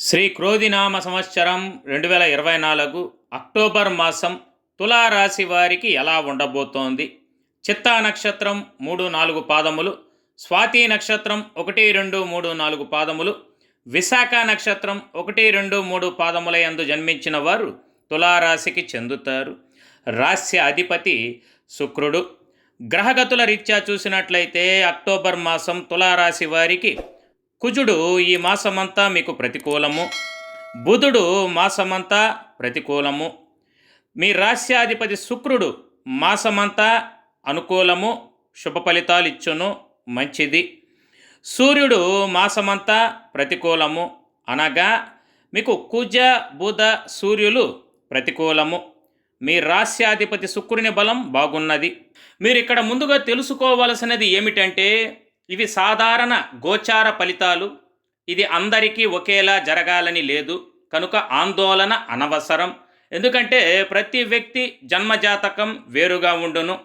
శ్రీ క్రోధినామ సంవత్సరం రెండు వేల ఇరవై నాలుగు అక్టోబర్ మాసం తులారాశి వారికి ఎలా ఉండబోతోంది? చిత్తా నక్షత్రం మూడు నాలుగు పాదములు స్వాతి నక్షత్రం ఒకటి రెండు మూడు నాలుగు పాదములు విశాఖ నక్షత్రం ఒకటి రెండు మూడు పాదముల యందు జన్మించిన వారు తులారాశికి చెందుతారు. రాస్య అధిపతి శుక్రుడు. గ్రహగతుల రీత్యా చూసినట్లయితే అక్టోబర్ మాసం తులారాశి వారికి కుజుడు ఈ మాసమంతా మీకు ప్రతికూలము. బుధుడు మాసమంతా ప్రతికూలము. మీ రాస్యాధిపతి శుక్రుడు మాసమంతా అనుకూలము. శుభ ఫలితాలు ఇచ్చును మంచిది. సూర్యుడు మాసమంతా ప్రతికూలము. అనగా మీకు కుజ బుధ సూర్యులు ప్రతికూలము. మీ రాస్యాధిపతి శుక్రుని బలం బాగున్నది. మీరు ఇక్కడ ముందుగా తెలుసుకోవలసినది ఏమిటంటే ఇవి సాధారణ గోచార ఫలితాలు. ఇది అందరికీ ఒకేలా జరగాలని లేదు. కనుక ఆందోళన అనవసరం. ఎందుకంటే ప్రతి వ్యక్తి జన్మజాతకం వేరుగా ఉండును.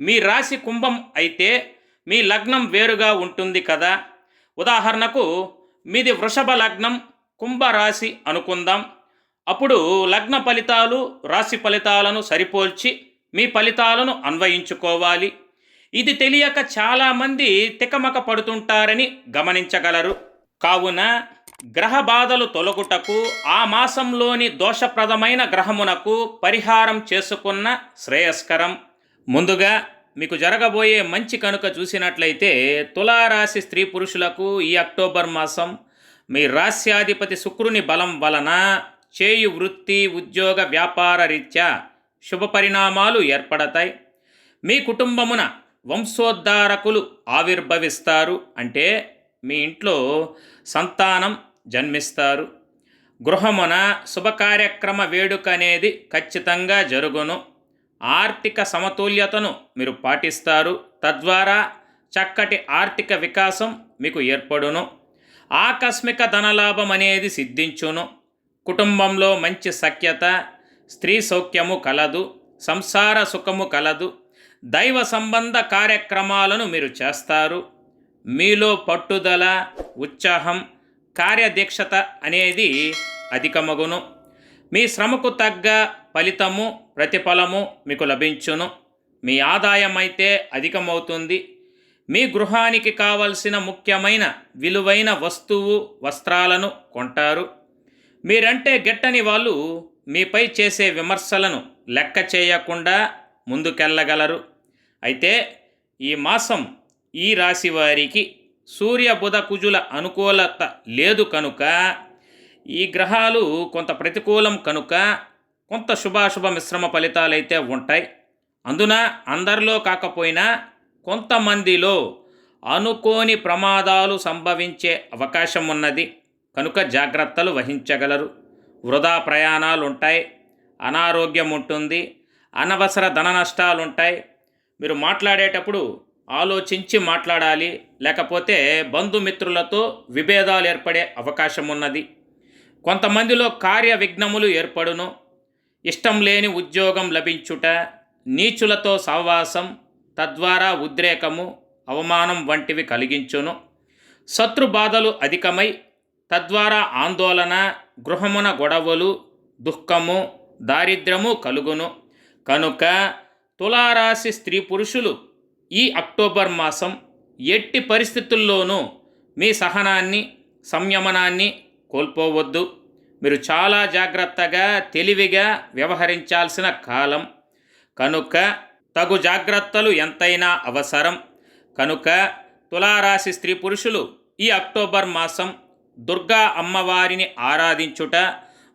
మీ రాశి కుంభం అయితే మీ లగ్నం వేరుగా ఉంటుంది కదా. ఉదాహరణకు మీది వృషభ లగ్నం కుంభరాశి అనుకుందాం. అప్పుడు లగ్న ఫలితాలు రాశి ఫలితాలను సరిపోల్చి మీ ఫలితాలను అన్వయించుకోవాలి. ఇది తెలియక చాలామంది తికమక పడుతుంటారని గమనించగలరు. కావున గ్రహ బాధలు తొలగుటకు ఆ మాసంలోని దోషప్రదమైన గ్రహమునకు పరిహారం చేసుకున్న శ్రేయస్కరం. ముందుగా మీకు జరగబోయే మంచి కనుక చూసినట్లయితే తులారాశి స్త్రీ పురుషులకు ఈ అక్టోబర్ మాసం మీ రాస్యాధిపతి శుక్రుని బలం వలన చేయు వృత్తి ఉద్యోగ వ్యాపార రీత్యా శుభ పరిణామాలు ఏర్పడతాయి. మీ కుటుంబమున వంశోద్ధారకులు ఆవిర్భవిస్తారు అంటే మీ ఇంట్లో సంతానం జన్మిస్తారు. గృహమున శుభకార్యక్రమ వేడుక అనేది ఖచ్చితంగా జరుగును. ఆర్థిక సమతుల్యతను మీరు పాటిస్తారు. తద్వారా చక్కటి ఆర్థిక వికాసం మీకు ఏర్పడును. ఆకస్మిక ధనలాభం అనేది సిద్ధించును. కుటుంబంలో మంచి సఖ్యత స్త్రీ సౌఖ్యము కలదు. సంసార సుఖము కలదు. దైవ సంబంధ కార్యక్రమాలను మీరు చేస్తారు. మీలో పట్టుదల ఉత్సాహం కార్యదీక్షత అనేది అధికమగును. మీ శ్రమకు తగ్గ ఫలితము ప్రతిఫలము మీకు లభించును. మీ ఆదాయం అయితే అధికమవుతుంది. మీ గృహానికి కావలసిన ముఖ్యమైన విలువైన వస్తువు వస్త్రాలను కొంటారు. మీరంటే గెట్టని వాళ్ళు మీపై చేసే విమర్శలను లెక్క చేయకుండా ముందుకెళ్ళగలరు. అయితే ఈ మాసం ఈ రాశి వారికి సూర్య బుధ కుజుల అనుకూలత లేదు కనుక ఈ గ్రహాలు కొంత ప్రతికూలం కనుక కొంత శుభాశుభ మిశ్రమ ఫలితాలైతే ఉంటాయి. అందున అందరిలో కాకపోయినా కొంతమందిలో అనుకోని ప్రమాదాలు సంభవించే అవకాశం ఉన్నది. కనుక జాగ్రత్తలు వహించగలరు. వృధా ప్రయాణాలు ఉంటాయి అనారోగ్యం ఉంటుంది. అనవసర ధన నష్టాలుంటాయి. మీరు మాట్లాడేటప్పుడు ఆలోచించి మాట్లాడాలి లేకపోతే బంధుమిత్రులతో విభేదాలు ఏర్పడే అవకాశం ఉన్నది. కొంతమందిలో కార్య విఘ్నములు ఏర్పడును. ఇష్టం లేని ఉద్యోగం లభించుట నీచులతో సహవాసం తద్వారా ఉద్రేకము అవమానం వంటివి కలిగించును. శత్రు బాధలు అధికమై తద్వారా ఆందోళన గృహమున గొడవలు దుఃఖము దారిద్ర్యము కలుగును. కనుక తులారాశి స్త్రీ పురుషులు ఈ అక్టోబర్ మాసం ఎట్టి పరిస్థితుల్లోనూ మీ సహనాన్ని సంయమనాన్ని కోల్పోవద్దు. మీరు చాలా జాగ్రత్తగా తెలివిగా వ్యవహరించాల్సిన కాలం. కనుక తగు జాగ్రత్తలు ఎంతైనా అవసరం. కనుక తులారాశి స్త్రీ పురుషులు ఈ అక్టోబర్ మాసం దుర్గా అమ్మవారిని ఆరాధించుట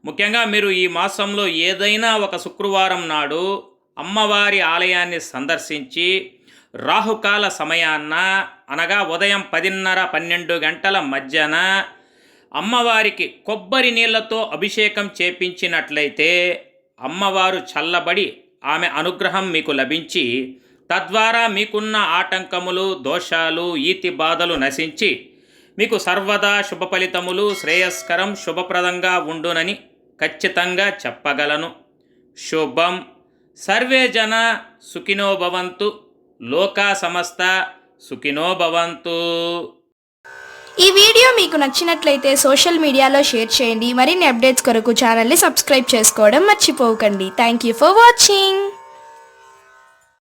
ముఖ్యంగా మీరు ఈ మాసంలో ఏదైనా ఒక శుక్రవారం నాడు అమ్మవారి ఆలయాన్ని సందర్శించి రాహుకాల సమయాన్న అనగా ఉదయం పదిన్నర పన్నెండు గంటల మధ్యన అమ్మవారికి కొబ్బరి నీళ్ళతో అభిషేకం చేపించినట్లయితే అమ్మవారు చల్లబడి ఆమె అనుగ్రహం మీకు లభించి తద్వారా మీకున్న ఆటంకములు దోషాలు ఈతి బాధలు నశించి మీకు సర్వదా శుభ ఫలితములు శ్రేయస్కరం శుభప్రదంగా ఉండునని ఖచ్చితంగా చెప్పగలను. శుభం. సర్వే జన సుఖినో భవంతు. లోకా సమస్త సుఖినో భవంతు. ఈ వీడియో మీకు నచ్చినట్లయితే సోషల్ మీడియాలో షేర్ చేయండి. మరిన్ని అప్డేట్స్ కొరకు ఛానల్ని సబ్స్క్రైబ్ చేసుకోవడం మర్చిపోకండి. Thank you for watching